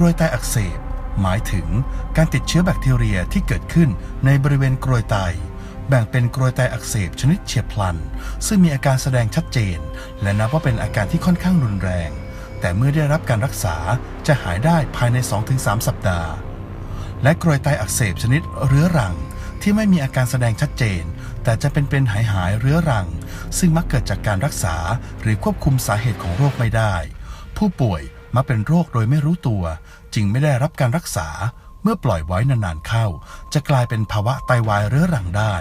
กรวยไตอักเสบ หมายถึงการติดเชื้อแบคทีเรียที่เกิดขึ้นในบริเวณกรวยไต แบ่งเป็นกรวยไตอักเสบชนิดเฉียบพลัน ซึ่งมีอาการแสดงชัดเจน และนับว่าเป็นอาการที่ค่อนข้างรุนแรง แต่เมื่อได้รับการรักษาจะหายได้ภายใน 2-3 สัปดาห์ และกรวยไตอักเสบชนิดเรื้อรังที่ไม่มีอาการแสดงชัดเจน แต่จะเป็นเป็นหายหายเรื้อรัง ซึ่งมักเกิดจากการรักษาหรือควบคุมสาเหตุของโรคไม่ได้ ผู้ป่วย มักเป็นโรคโดยไม่รู้ตัว จึงไม่ได้รับการรักษา เมื่อปล่อยไว้นานๆเข้า จะกลายเป็นภาวะไตวายเรื้อรังได้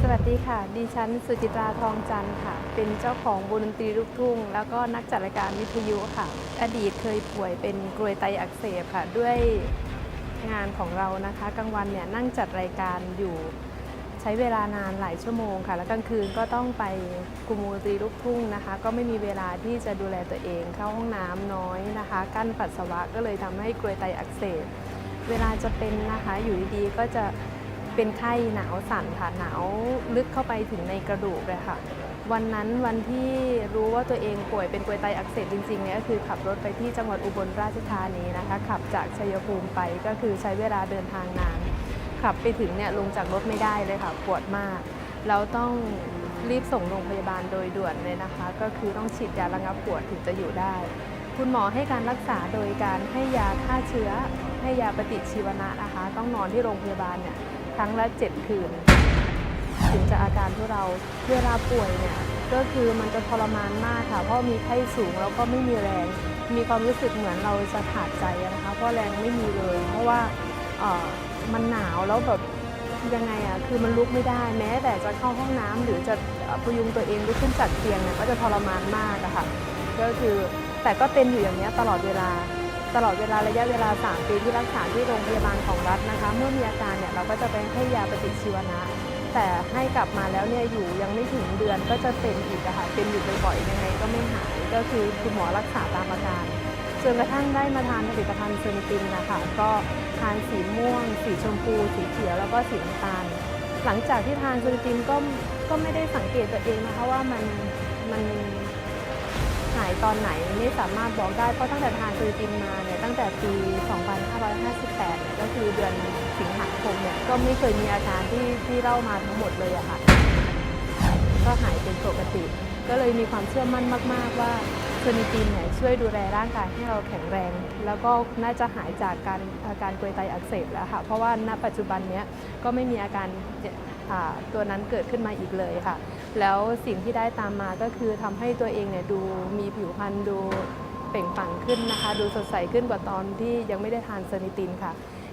สวัสดีค่ะ ดิฉันสุจิตราทองจันทร์ค่ะ เป็นเจ้าของวงดนตรีลูกทุ่ง แล้วก็นักจัดรายการวิทยุค่ะ อดีตเคยป่วยเป็นกรวยไตอักเสบค่ะ ด้วยงานของเรานะคะ กลางวันเนี่ยนั่งจัดรายการอยู่ ใช้เวลานานหลายชั่วโมงค่ะ แล้วกลางคืนก็ต้องไปกลุ่มวงดนตรีลูกทุ่งนะคะ ก็ไม่มีเวลาที่จะดูแลตัวเอง เข้าห้องน้ำน้อยนะคะ กั้นปัสสาวะก็เลยทำให้กรวยไตอักเสบ เวลาจะเป็นนะคะอยู่ดีๆก็จะเป็นไข้หนาวสั่นค่ะหนาวลึกเข้าไปถึงในกระดูกเลยค่ะ วันนั้นวันที่รู้ว่าตัวเองป่วยเป็นกรวยไตอักเสบจริงๆเนี่ยก็คือขับรถไปที่จังหวัดอุบลราชธานีนะคะ ขับจากชัยภูมิไปก็คือใช้เวลาเดินทางนาน ขับไปถึงเนี่ยลงจากรถไม่ได้เลยค่ะ ปวดมากแล้วต้องรีบส่งโรงพยาบาลโดยด่วนเลยนะคะ ก็คือต้องฉีดยาระงับปวดถึงจะอยู่ได้ คุณหมอให้การรักษาโดยการให้ยาฆ่าเชื้อ ให้ยาปฏิชีวนะนะคะ ต้องนอนที่โรงพยาบาลเนี่ยครั้งละ 7 คืน ถึงจะอาการทุเราเวลาป่วยเนี่ยก็คือมันจะทรมานมากค่ะ เพราะมีไข้สูงแล้วก็ไม่มีแรง มีความรู้สึกเหมือนเราจะขาดใจนะคะ เพราะแรงไม่มีเลย เพราะว่า มันหนาวแล้วแบบยังไงอะคือมันลุกไม่ได้แม้แต่จะเข้าห้องน้ำหรือจะพยุงตัวเองลุกขึ้นจากเตียงเนี่ยก็จะทรมานมากอะค่ะก็คือแต่ก็เป็นอยู่อย่างนี้ตลอดเวลาตลอดเวลาระยะเวลา 3 ปีที่รักษาที่โรงพยาบาลของรัฐนะคะ เมื่อมีอาการเนี่ยเราก็จะไปให้ยาปฏิชีวนะ แต่ให้กลับมาแล้วเนี่ยอยู่ยังไม่ถึงเดือนก็จะเป็นอีกอะค่ะเป็นอยู่บ่อยๆยังไงก็ไม่หายก็คือคุณหมอรักษาตามอาการ จนกระทั่งได้มาทานผลิตภัณฑ์เซนตินนะคะก็ทานสีม่วง สีชมพู สีเขียวแล้วก็สีน้ำตาล หลังจากที่ทานเซนตินก็ก็ไม่ได้สังเกตตัวเองนะคะว่ามันมันหายตอนไหนไม่สามารถบอกได้เพราะตั้งแต่ทานซูตินมาเนี่ยตั้งแต่ปี 2558เนี่ยก็คือเดือนสิงหาคมเนี่ยก็ไม่เคยมีอาการที่ที่เล่ามาทั้งหมดเลยอะค่ะ ก็หายเป็นปกติ ก็เลยมีความเชื่อมั่นมาก ๆว่า เซนิตินเนี่ยช่วยดูแลร่างกายให้เราแข็งแรง แล้วก็น่าจะหายจากการอาการกรวยไตอักเสบแล้วค่ะเพราะว่าณปัจจุบันเนี้ยก็ไม่มีอาการตัวนั้นเกิดขึ้นมาอีกเลยค่ะ แล้วสิ่งที่ได้ตามมาก็คือทำให้ตัวเองเนี่ยดูมีผิวพรรณดูเปล่งปลั่งขึ้นนะคะ ดูสดใสขึ้นกว่าตอนที่ยังไม่ได้ทานเซนิตินค่ะ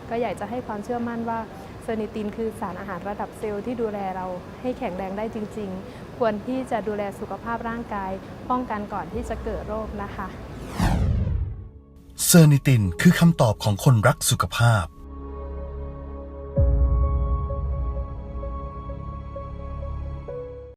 ก็อยากจะให้ความเชื่อมั่นว่า เซนิตินคือสารอาหารระดับเซลล์ที่ดูแลเราให้แข็งแรงได้จริง ๆ ควรที่จะดูแลสุขภาพร่างกาย ป้องกันก่อนที่จะเกิดโรคนะคะ เซอร์นิตินคือคำตอบของคนรักสุขภาพ